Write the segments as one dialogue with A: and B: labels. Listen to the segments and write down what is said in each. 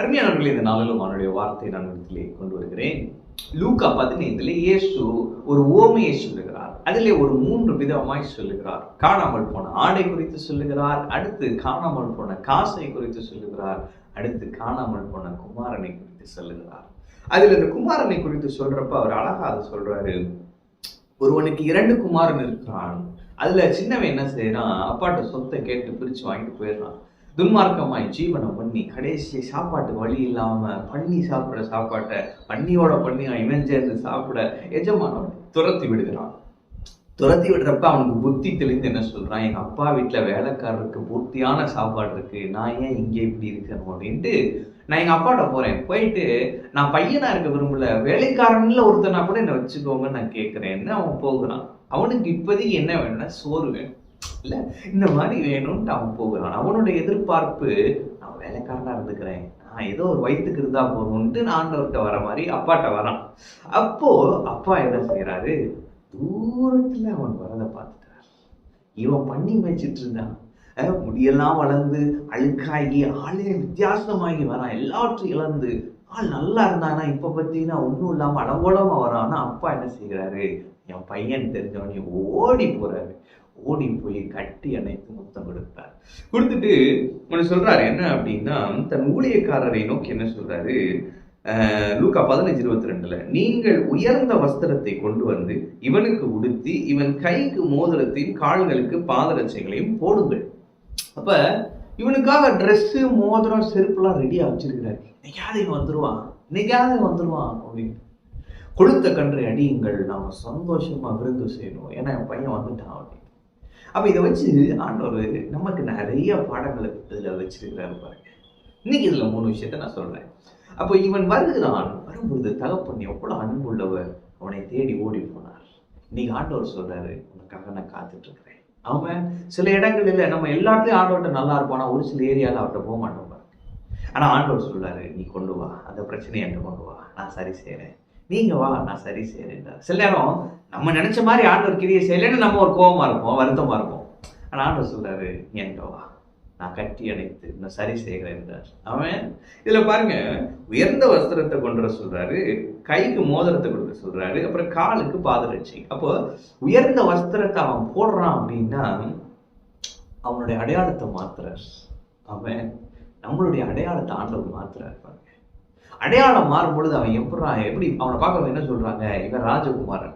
A: அருமையானவர்களே இந்த நாளிலும் அவனுடைய வார்த்தையை நான் இடத்திலே கொண்டு வருகிறேன் லூக்கா பதினைந்துல இயேசு ஒரு ஓமையை சொல்லுகிறார் அதிலே ஒரு மூன்று விதமாய் சொல்லுகிறார் காணாமல் போன ஆடை குறித்து சொல்லுகிறார் அடுத்து காணாமல் போன காசை குறித்து சொல்லுகிறார் அடுத்து காணாமல் போன குமாரனை குறித்து சொல்லுகிறார் அதில் இந்த குமாரனை குறித்து சொல்றப்ப அவர் அழகா அதை சொல்றாரு ஒருவனுக்கு இரண்டு குமாரன் இருக்கிறான் அதுல சின்னவன் என்ன செய்யறான் அப்பாட்ட சொத்தை கேட்டு பிரிச்சு வாங்கிட்டு போயிடுறான் துன்மார்க்கமாய் ஜீவனம் பண்ணி கடைசி சாப்பாட்டு வழி இல்லாம பண்ணி சாப்பிட்ற சாப்பாட்டை பண்ணியோட பண்ணி இவன் சாப்பிட எஜமானவன் துரத்தி விடுகிறான் துரத்தி விடுறப்ப அவனுக்கு புத்தி தெளிந்து என்ன சொல்றான் எங்க அப்பா வீட்டுல வேலைக்காரருக்கு பூர்த்தியான சாப்பாடு இருக்கு நான் ஏன் இங்கே இப்படி இருக்கணும் அப்படின்ட்டு நான் எங்க அப்பாட்ட போறேன் போயிட்டு நான் பையனா இருக்க விரும்பல வேலைக்காரன்ல ஒருத்தனா கூட என்னை வச்சுக்கோங்கன்னு நான் என்ன அவன் போகிறான் அவனுக்கு இப்போதைக்கு என்ன வேணும்னா சோறு வேணும் இல்லை இந்த மாதிரி வேணும்னு அவன் போகிறான் அவனோட எதிர்பார்ப்பு நான் வேலைக்காரனாக இருந்துக்கிறேன் நான் ஏதோ ஒரு வயிற்றுக்கு இருந்தால் போகணும்ட்டு நான் ஆண்டவர்கிட்ட வர மாதிரி அப்பாட்ட வரான் அப்போது அப்பா என்ன செய்கிறாரு தூரத்தில் அவன் வரதை பார்த்துட்டார் இவன் பண்ணி மேய்ச்சிட்டு இருந்தான் முடியெல்லாம் வளர்ந்து அழுக்காகி ஆளே வித்தியாசமாகி வரான் எல்லாவற்றையும் இழந்து ஆள் நல்லா இருந்தானா இப்போ பார்த்தீங்கன்னா ஒன்றும் இல்லாமல் அடங்கோலமாக வரான்னா அப்பா என்ன செய்கிறாரு என் பையன் தெரிஞ்சவனே ஓடி போகிறாரு ஓடி போய் கட்டி அணைத்து முத்தம் கொடுப்பார் கொடுத்துட்டு உன்னை சொல்றாரு என்ன அப்படின்னா தன் ஊழியக்காரரை நோக்கி என்ன சொல்றாரு லூக்கா பதினஞ்சு இருபத்தி ரெண்டுல நீங்கள் உயர்ந்த வஸ்திரத்தை கொண்டு வந்து இவனுக்கு உடுத்தி இவன் கைக்கு மோதிரத்தையும் கால்களுக்கு பாதரட்சைகளையும் போடுங்கள் அப்ப இவனுக்காக ட்ரெஸ்ஸு மோதிரம் செருப்புலாம் ரெடியாக வச்சிருக்கிறாரு இன்னைக்காவது இவன் வந்துருவான் இன்னைக்காவது வந்துடுவான் அப்படின்னு கொடுத்த கன்றை அடியுங்கள் நாம் சந்தோஷமாக விருந்து செய்யணும் ஏன்னா என் பையன் வந்துட்டான் அப்படின்னு அப்போ இதை வச்சு ஆண்டவர் நமக்கு நிறைய பாடங்களை இதில் வச்சிருக்கிறாரு பாருங்க இன்னைக்கு இதில் மூணு விஷயத்த நான் சொல்கிறேன் அப்போ இவன் வருகிறான் வரும்பொழுது தகப்பன் எவ்வளோ அன்புள்ளவர் அவனை தேடி ஓடி போனார் இன்னைக்கு ஆண்டவர் சொல்றாரு உனக்காக நான் காத்துட்டு இருக்கிறேன் அவன் சில இல்லை நம்ம எல்லாத்துலேயும் ஆண்டவர்கிட்ட நல்லா இருப்போம் ஒரு சில ஏரியாவில் அவர்கிட்ட போக மாட்டோம் ஆனால் ஆண்டவர் சொல்றாரு நீ கொண்டு வா அந்த பிரச்சனையை என்கிட்ட கொண்டு வா நான் சரி செய்கிறேன் நீங்கள் வாங்க நான் சரி செய்யறேன் சில நேரம் நம்ம நினச்ச மாதிரி ஆண்டவர் கிரியை செய்யலைன்னு நம்ம ஒரு கோபமா இருப்போம் வருத்தமா இருப்போம் ஆனால் ஆண்டவர் சொல்கிறாரு எங்க வா நான் கட்டி அணைத்து நான் சரி செய்கிறேன் என்றார் அவன் இதில் பாருங்க உயர்ந்த வஸ்திரத்தை கொண்டு சொல்றாரு கைக்கு மோதிரத்தை கொடுக்க சொல்றாரு அப்புறம் காலுக்கு பாதரட்சி அப்போ உயர்ந்த வஸ்திரத்தை அவன் போடுறான் அப்படின்னா அவனுடைய அடையாளத்தை மாத்துறார் அவன் நம்மளுடைய அடையாளத்தை ஆண்டவர் மாத்துறாரு பாருங்க அடையாளம் மாறும் பொழுது அவன் எப்படி எப்படி அவனை பார்க்குறவங்க என்ன சொல்கிறாங்க இவன் ராஜகுமாரன்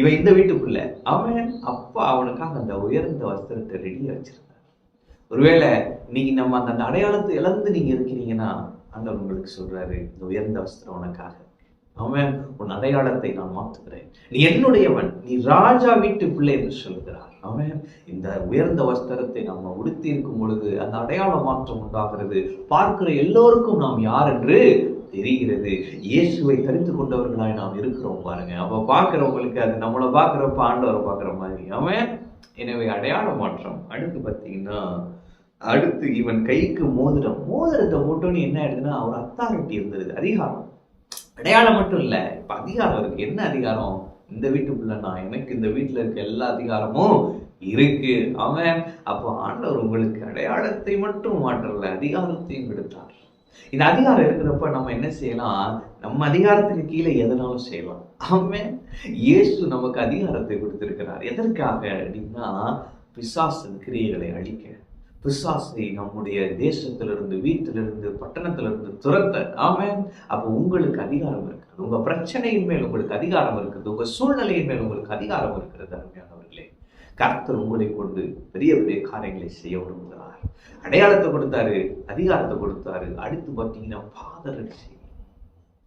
A: இவன் இந்த வீட்டுக்குள்ள அவன் அப்பா அவனுக்காக அந்த உயர்ந்த வஸ்திரத்தை ரெடியாக வச்சிருக்கான் ஒருவேளை நீங்க நம்ம அந்த அடையாளத்தை இழந்து நீங்கள் இருக்கிறீங்கன்னா அந்த உங்களுக்கு சொல்கிறாரு இந்த உயர்ந்த வஸ்திரம் உனக்காக அவன் உன் அடையாளத்தை நான் மாத்துக்கிறேன் நீ என்னுடையவன் நீ ராஜா வீட்டுக்குள்ளே என்று சொல்கிறார் அவன் இந்த உயர்ந்த வஸ்திரத்தை நம்ம உடுத்தி இருக்கும் பொழுது அந்த அடையாள மாற்றம் உண்டாகிறது பார்க்கிற எல்லோருக்கும் நாம் யார் என்று தெரிகிறது இயேசுவை தரித்து கொண்டவர்களாய் நாம் இருக்கிறோம் பாருங்க அப்போ பார்க்குறவங்களுக்கு அது நம்மளை பார்க்குறப்ப ஆண்டவரை பார்க்குற மாதிரி அவன் எனவே அடையாள மாற்றம் அடுத்து பார்த்தீங்கன்னா அடுத்து இவன் கைக்கு மோதிரம் மோதிரத்தை போட்டோன்னு என்ன ஆயிடுதுன்னா அவர் அத்தாரிட்டி இருந்தது அதிகாரம் அடையாளம் மட்டும் இல்லை இப்போ அதிகாரம் இருக்கு என்ன அதிகாரம் இந்த வீட்டுக்குள்ள நான் எனக்கு இந்த வீட்டில் இருக்க எல்லா அதிகாரமும் இருக்கு அவன் அப்போ ஆண்டவர் உங்களுக்கு அடையாளத்தை மட்டும் மாற்றல அதிகாரத்தையும் கொடுத்தார் இந்த அதிகாரம் இருக்கிறப்ப நம்ம என்ன செய்யலாம் நம்ம அதிகாரத்துக்கு கீழே எதனாலும் செய்யலாம் ஆமே இயேசு நமக்கு அதிகாரத்தை கொடுத்துருக்கிறார் எதற்காக அப்படின்னா பிசாசன் கிரியைகளை அழிக்க பிசாசை நம்முடைய தேசத்திலிருந்து வீட்டிலிருந்து பட்டணத்திலிருந்து துரத்த ஆமே அப்போ உங்களுக்கு அதிகாரம் இருக்குது உங்கள் பிரச்சனையின் மேல் உங்களுக்கு அதிகாரம் இருக்குது உங்கள் சூழ்நிலையின் மேல் உங்களுக்கு அதிகாரம் இருக்கிறது அருமையான கர்த்தர் உங்களை கொண்டு பெரிய பெரிய காரியங்களை செய்ய விரும்புகிறார் அடையாளத்தை கொடுத்தாரு அதிகாரத்தை கொடுத்தாரு அடுத்து பார்த்தீங்கன்னா பாதரட்சி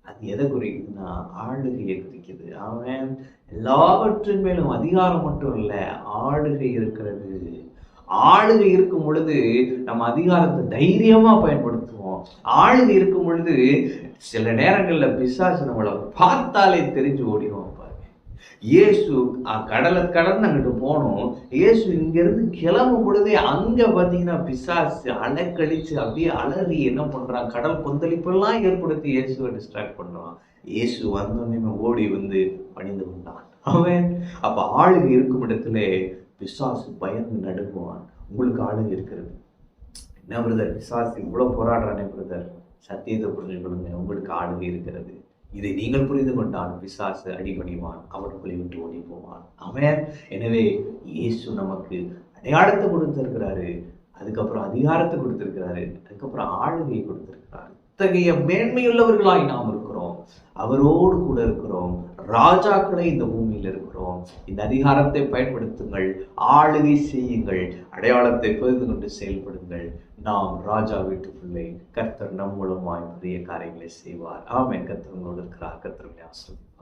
A: அது எதை குறிக்குதுன்னா ஆளுகையை குறிக்குது அவன் எல்லாவற்றின் மேலும் அதிகாரம் மட்டும் இல்லை ஆளுகை இருக்கிறது ஆளுகை இருக்கும் பொழுது நம்ம அதிகாரத்தை தைரியமா பயன்படுத்துவோம் ஆளுகை இருக்கும் பொழுது சில நேரங்கள்ல பிசாசு நம்மளை பார்த்தாலே தெரிஞ்சு ஓடிடுவோம் இயேசு கடலை கடந்து அங்கிட்டு போனோம் இயேசு இங்கிருந்து கிளம்பும் பொழுதே அங்கே பார்த்தீங்கன்னா பிசாசு அலைக்கழிச்சு அப்படியே அலறி என்ன பண்ணுறான் கடல் கொந்தளிப்பெல்லாம் ஏற்படுத்தி இயேசுவை டிஸ்ட்ராக்ட் பண்ணுவான் இயேசு வந்தோன்னு ஓடி வந்து பணிந்து கொண்டான் அவன் அப்போ ஆளுக இருக்கும் இடத்துல பிசாசு பயந்து நடுங்குவான் உங்களுக்கு ஆளுங்க இருக்கிறது என்ன பிரதர் பிசாசு இவ்வளோ போராடுறானே பிரதர் சத்தியத்தை புரிஞ்சுக்கணுங்க உங்களுக்கு ஆளுங்க இருக்கிறது இதை நீங்கள் புரிந்து கொண்டால் பிசாசு அடிபணிவான் அவன் உங்களை விட்டு ஓடி போவான் அவன் எனவே இயேசு நமக்கு அடையாளத்தை கொடுத்திருக்கிறாரு அதுக்கப்புறம் அதிகாரத்தை கொடுத்திருக்கிறாரு அதுக்கப்புறம் ஆளுகையை கொடுத்திருக்கிறாரு இத்தகைய மேன்மையுள்ளவர்களாய் நாம் இருக்கிறோம் அவரோடு கூட இருக்கிறோம் ராஜாக்களை இந்த பூமியில் இருக்கிறோம் இந்த அதிகாரத்தை பயன்படுத்துங்கள் ஆளுகை செய்யுங்கள் அடையாளத்தை புரிந்து கொண்டு செயல்படுங்கள் நாம் ராஜா வீட்டுக்குள்ளே கர்த்தர் நம் மூலமாய் புதிய காரியங்களை செய்வார் ஆமேன் கர்த்தர் உங்களோடு இருக்கிறார் கர்த்தர் ஆசிரியர்